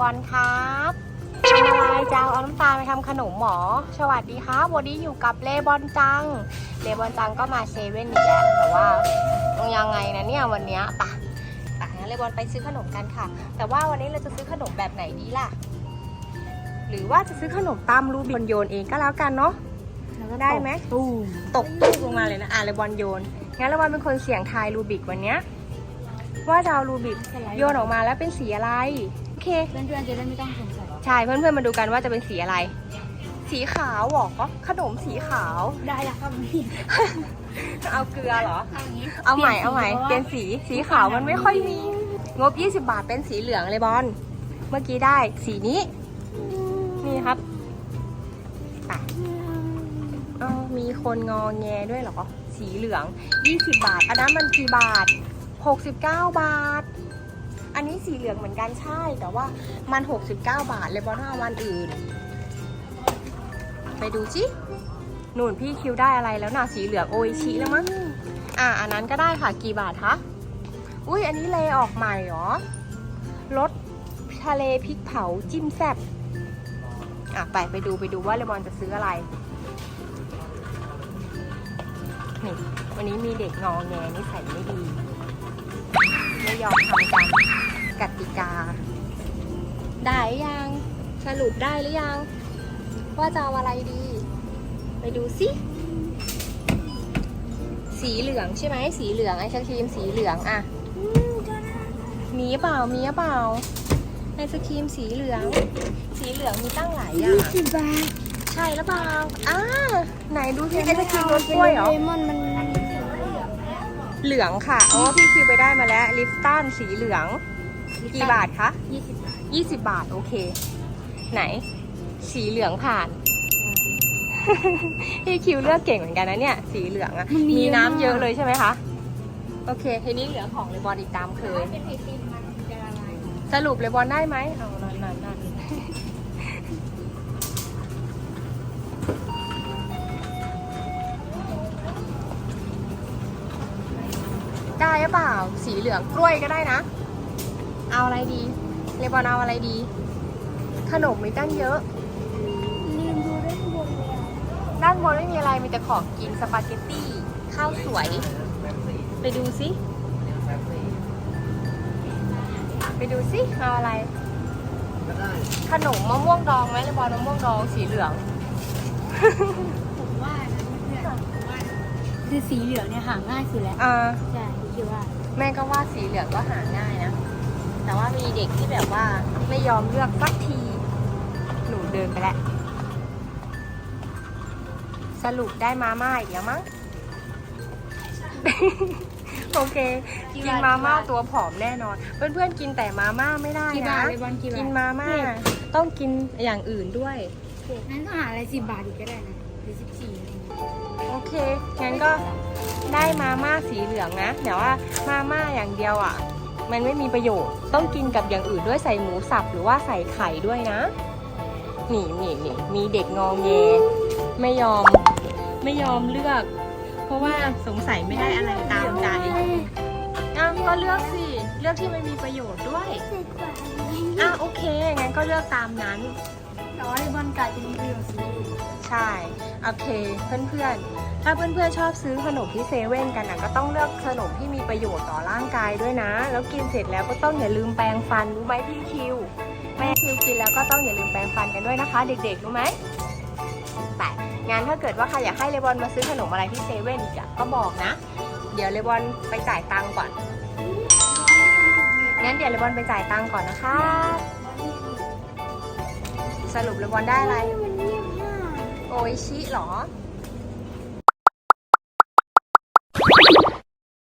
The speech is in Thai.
บอลครับทำอะไรจะเอาน้ำตาลไปทำขนมหมอ สวัสดีครับวันนี้อยู่กับเลบอนจัง เลบอนจังก็มาเซเว่นอีกแล้วแต่ว่าต้องยังไงนะเนี่ยวันเนี้ยไปะปะงั้นเลบอนไปซื้อขนมกันค่ะ แต่ว่าวันนี้เราจะซื้อขนมแบบไหนดีล่ะ หรือว่าจะซื้อขนมตามรูบิกโยนเองก็แล้วกันเนาะได้ไหมตู้มตกลูกลงมาเลยนะ อะเลบอนโยน งั้นเลบอนเป็นคนเสี่ยงทายรูบิกวันเนี้ยว่าจะเอารูบิกโยนออกมาแล้วเป็นสีอะไรโอ เค เพื่อนๆจะได้ไม่ต้องสงสัยใช่เพื่อนๆมาดูกันว่าจะเป็นสีอะไร สีขาวเหรอขนมสีขาว ได้แล้วครับพี่เอาเกลือเหรอ เอางี้เอาใหม่เอาใหม่พเปลี่ลี่ยยนนสีสีขาวมันไม่ค่อยมี งบ 20 บาทเป็นสีเหลืองเลยบอลเมื่อกี้ได้สีนี้ นี่ครับไปเอ้ามีคนงอแงด้วยเหรอ สีเหลือง 20 บาท อันนั้นมันกี่บาท 69 บาท อันนี้สีเหลืองเหมือนกันใช่ แต่ว่ามัน 69 บาทเลยบอลถ้าเอาวันอื่น ไปดูจิหนุนพี่คิวได้อะไรแล้วน่ะสีเหลืองโอชิแล้วมั้งอะอันนั้นก็ได้ค่ะกี่บาทคะอุ้ยอันนี้เลออกใหม่เหรอรสทะเลพริกเผาจิ้มแซ่บอะไปไปดูไปดูว่าเลมอนจะซื้ออะไรนี่วันนี้มีเด็กงอแงนิสัยไม่ดี ไม่ยอมทำตาม กติกา ได้ยัง สรุปได้หรือยัง ว่าจะเอาอะไรดี ไปดูสิสีเหลืองใช่ไหมสีเหลืองไอศครีมสีเหลืองอะมีเปล่ามีเปล่าไอศครีมสีเหลือง สีเหลืองมีตั้งหลายอย่างสิบบาทใช่หรือเปล่าอ่าไหนดูสิไอศครีมรสกล้วยเหรอเลมอนมันเหลืองค่ะอ๋อพี่คิวไปได้มาแล้วลิฟตันสีเหลือง กี่บาทคะยี่สิบบาท20บาท โอเค ไหน สีเหลืองผ่าน พี่คิวเลือกเก่งเหมือนกันนะเนี่ย สีเหลืองอะมีน้ำเยอะเลยใช่ไหมคะ โอเค ทีนี้เหลือของเลบอนอีกตามเคย เป็นไอติมมันจะละลายสรุปเลบอนได้ไหมเอานั่นนั่นนั่นได้หรือเปล่า สีเหลืองกล้วยก็ได้นะ เอาอะไรดี เลบอนเอาอะไรดี ขนมมีตั้งเยอะ ลืมดูได้ข้างบนเลยอะด้านบนไม่มีอะไร มีแต่ของกินสปาเกตตี้ ข้าวสวย ไปดูสิ ไปดูสิเอาอะไร ขนมมะม่วงดองไหมเลบอนมะม่วงดองสีเหลือง ผมว่านะเพื่อนๆผมว่าคือสีเหลืองเนี่ยหาง่ายสุดแล้วอ่าใช่พี่คิดว่า แม่ก็ว่าสีเหลืองก็หาง่ายนะ แต่ว่ามีเด็กที่แบบว่าไม่ยอมเลือกสักที หนูเดินไปแล้ว สรุปได้มาม่าอีกแล้วมั้ง โอเค กินมาม่าตัวผอมแน่นอน เพื่อนๆกินแต่มาม่าไม่ได้กี่บานะ ทเลบอนกี่บาทกินมาม่า ต้องกินอย่างอื่นด้วย งั้นก็หาอะไรสิบบาทอีกก็ได้นะหรือสิบสี่อะไรเงี้ยโอเค งั้นก็ได้มาม่าสีเหลืองนะ แต่ว่ามาม่าอย่างเดียวอะ มันไม่มีประโยชน์ ต้องกินกับอย่างอื่นด้วยใส่หมูสับหรือว่าใส่ไข่ด้วยนะ นี่นี่นี่มีเด็กงองแงไม่ยอมไม่ยอมเลือก เพราะว่าสงสัยไม่ได้อะไรตามใจอ้าวก็เลือกสิ เลือกที่มันมีประโยชน์ด้วยสิบบาทอะโอเค งั้นก็เลือกตามนั้นแต่ว่าเลบอนกลายเป็นเรื่องสีใช่ โอเค เพื่อนๆ ถ้าเพื่อนๆชอบซื้อขนมที่เซเว่นกันนะก็ต้องเลือกขนมที่มีประโยชน์ต่อร่างกายด้วยนะ แล้วกินเสร็จแล้วก็ต้องอย่าลืมแปรงฟันรู้ไหมพี่คิวแม่คิวกินแล้วก็ต้องอย่าลืมแปรงฟันกันด้วยนะคะ เด็กๆรู้ไหมแต่งั้นถ้าเกิดว่าใครอยากให้เลบอนมาซื้อขนมอะไรที่เซเว่นอีกอะก็บอกนะ เดี๋ยวเลบอนไปจ่ายตังค์ก่อนงั้นเดี๋ยวเลบอนไปจ่ายตังค์ก่อนนะคะ สรุปเลบอนได้อะไรโอชิเหรอ